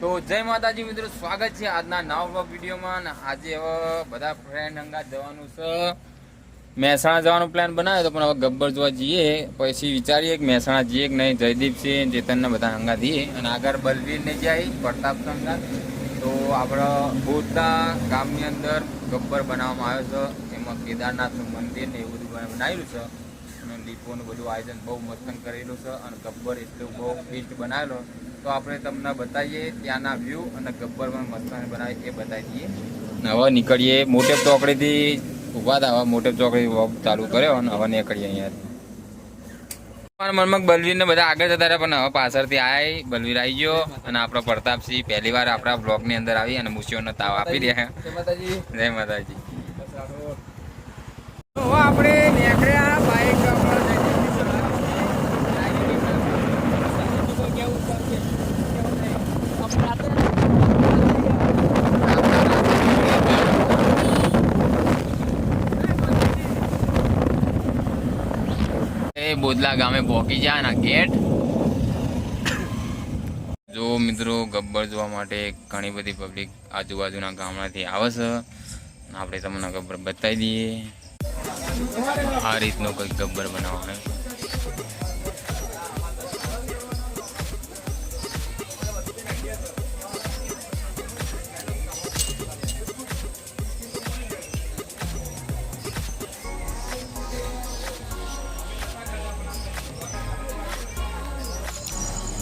તો જય માતાજી મિત્રો, સ્વાગત છે આજના નવા બ્લોગ વિડીયોમાં. આજે હવે બધા ફ્રેન્ડ અંગા જવાનું છે. મહેસાણા જવાનો પ્લાન બનાવ્યો તો પણ હવે ગબ્બર જોવા જઈએ. પછી વિચારીએ કે મહેસાણા જઈએ કે નહીં, જયદીપ છે, ચેતનને બધા અંગા જઈએ. અને આગળ બલવીરને જાય, પ્રતાપ અંગાત તો આપણે બોધના ગામની અંદર ગબ્બર બનાવવામાં આવ્યો છે. એમાં કેદારનાથનું મંદિર ને એવું બધું બનાવેલું છે. અને દીપોનું બધું આયોજન બહુ મસ્ત કરેલું છે. અને ગબ્બર એટલું બહુ ફિસ્ટ બનાવેલો. તો આપણે તમને બતાવીએ ત્યાંના વ્યૂ અને ગબ્બર પણ મસ્ત બનાવી એ બતાવી દઈએ. હવે નીકળીએ મોટે ચોકડીથી. ઊભા હતા હવે મોટેપ ચોકડી વોક ચાલુ કર્યો અને હવે નીકળીએ અહીંયા. મારા મનમાં બલવીરને બધા આગળ જતા રહ્યા પણ હવે પાછળથી આય બલવીર આવી ગયો અને આપણો પ્રતાપસિંહ પહેલી વાર આપણા બ્લોગની અંદર આવી અને મુસીઓનો તાવ આપી રહ્યા. જય માતાજી. આપણે બોદલા ગામે પહોંચી જાય ગેટ. જો મિત્રો, ગબ્બર જોવા માટે ઘણી બધી પબ્લિક આજુબાજુના ગામડાથી આવે છે. આપણે તમને ગબ્બર બતાવી દઈએ. આ રીતનો કંઈક ગબ્બર બનાવવાનો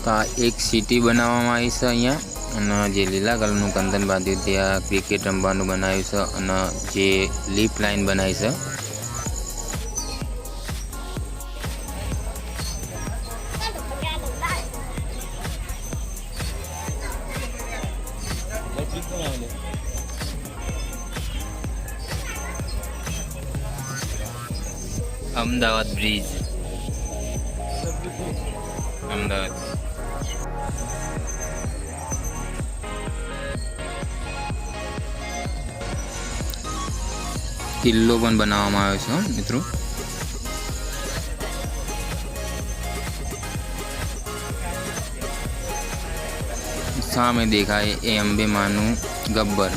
આ એક સિટી બનાવવામાં આવી છે અહીંયા. અને જે લીલા કલરનું કંદન બાંધ્યું ત્યાં ક્રિકેટ રમવાનું બનાવ્યું છે અને જે લીપ લાઇન બનાવી છે. અમદાવાદ બ્રિજ અમદાવાદ. કિલ્લો પણ બનાવવામાં આવ્યો છે મિત્રો. સામે દેખાય એ અંબે માનું ગબ્બર.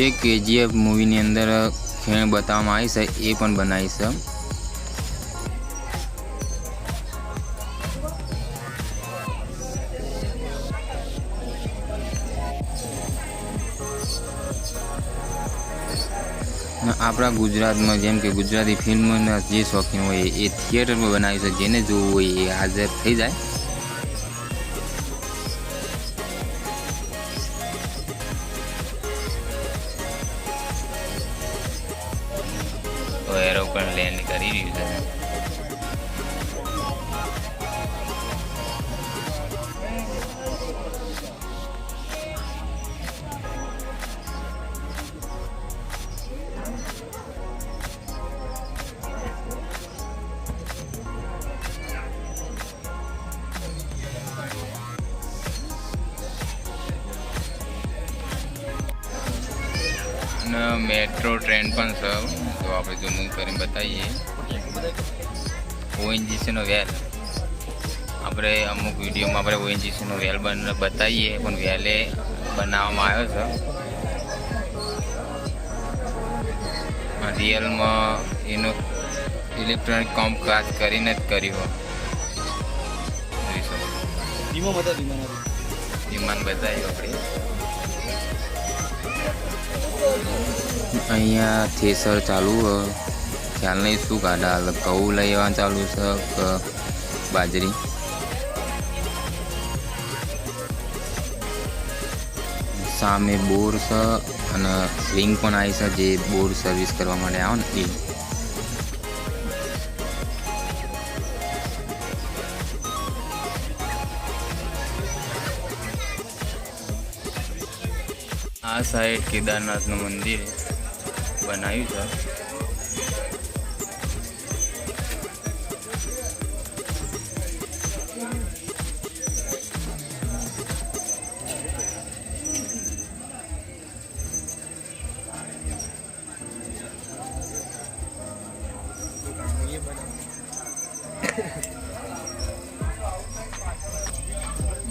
જે કેજીએફ મૂવીની અંદર ખેણ બતાવવામાં આવી છે, એ પણ બનાવી છે. આપણા ગુજરાતમાં, જેમ કે ગુજરાતી ફિલ્મના જે શોખીન હોય એ થિયેટરમાં બનાવી છે, જેને જોવું હોય એ હાજર થઈ જાય. પણ લેન્ડ અને મેટ્રો ટ્રેન પણ છે તો આપણે જૂનું કરીને બતાવીએ. ઓએનજીસીનો વેલ. આપણે અમુક વિડીયોમાં આપણે ઓએનજીસીનો વેલ બન બતાવીએ પણ વેલે બનાવવામાં આવ્યો છે. રિયલમાં એનો ઇલેક્ટ્રોનિક કામકાજ કરીને જ કર્યું વિમાન બતાવ્યું આપણે. અહીંયા થેસર ચાલુ હ ખ્યાલ નહીં શું કાઢા. હાલ ઘઉં ચાલુ છે કે બાજરી? સામે બોર છે અને રિંગ પણ આવી છે જે બોર સર્વિસ કરવા માટે આવે ને. એ આ સાઈડ કેદારનાથનું મંદિર બનાવ્યું છે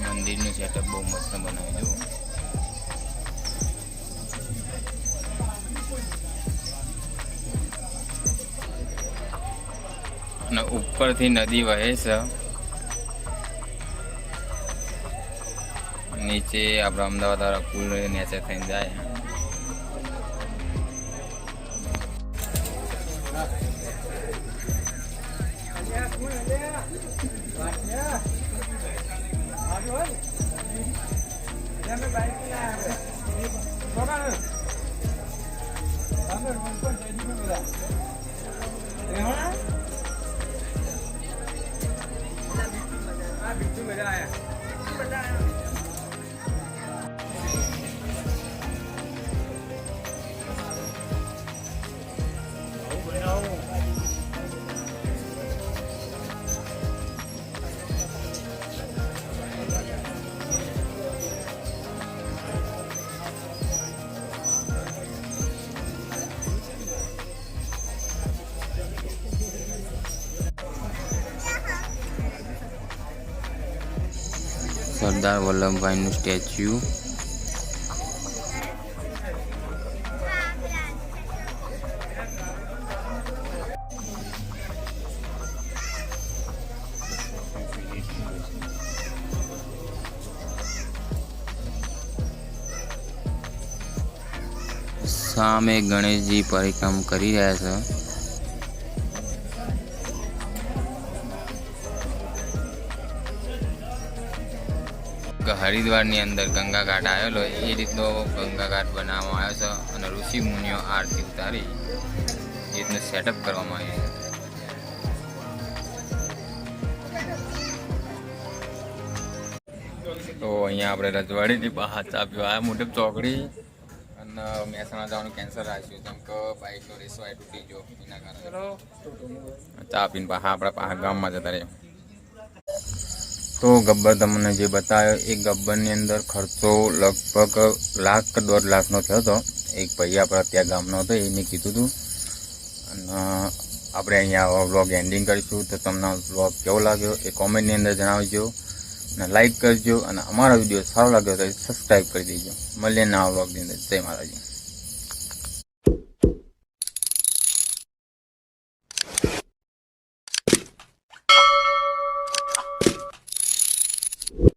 મંદિરનું સેટઅપ બહુ મસ્ત બનાવ્યું છે અને ઉપરથી નદી વહે છે. નીચે આપણે અમદાવાદ વાળા પુલ નીચે થઈને જાય. સરદાર વલ્લભભાઈનું સ્ટેચ્યુ. સામે ગણેશજી પરિક્રમ કરી રહ્યા છે. હરિદ્વારની અંદર ગંગા ઘાટ આવેલો એ રીતનો ગંગા ઘાટ બનાવવામાં આવ્યો છે અને ઋષિ મુનિઓ આરતી ઉતારી એ રીતનું સેટઅપ કરવામાં આવ્યું છે. તો અહીંયા આપણે રજવાડીની બહાર ચા પીવા આ મોટી ચોકડી અને મહેસાણા જવાનું કેન્સલ રાખ્યું જેમ કે બાઇકનો રેસવાય તૂટી ગયો એના કારણે. ચા પીને પાછા આપણા પાછા ગામમાં જતા રહ્યા તો ગબ્બર તમને જે બતાવ્યો એ ગબ્બરની અંદર ખર્ચો લગભગ લાખ દોઢ લાખનો થયો હતો. એક ભાઈ આપણા ત્યાં ગામનો હતો એને કીધું હતું અને આપણે અહીંયા વ્લોગ એન્ડિંગ કરીશું, તો તમને વ્લોગ કેવો લાગ્યો એ કોમેન્ટની અંદર જણાવજો. અને લાઈક કરજો, અને અમારો વીડિયો સારો લાગ્યો તો સબસ્ક્રાઈબ કરી દેજો. મળીએ નવા વ્લોગની અંદર. જય માતાજી.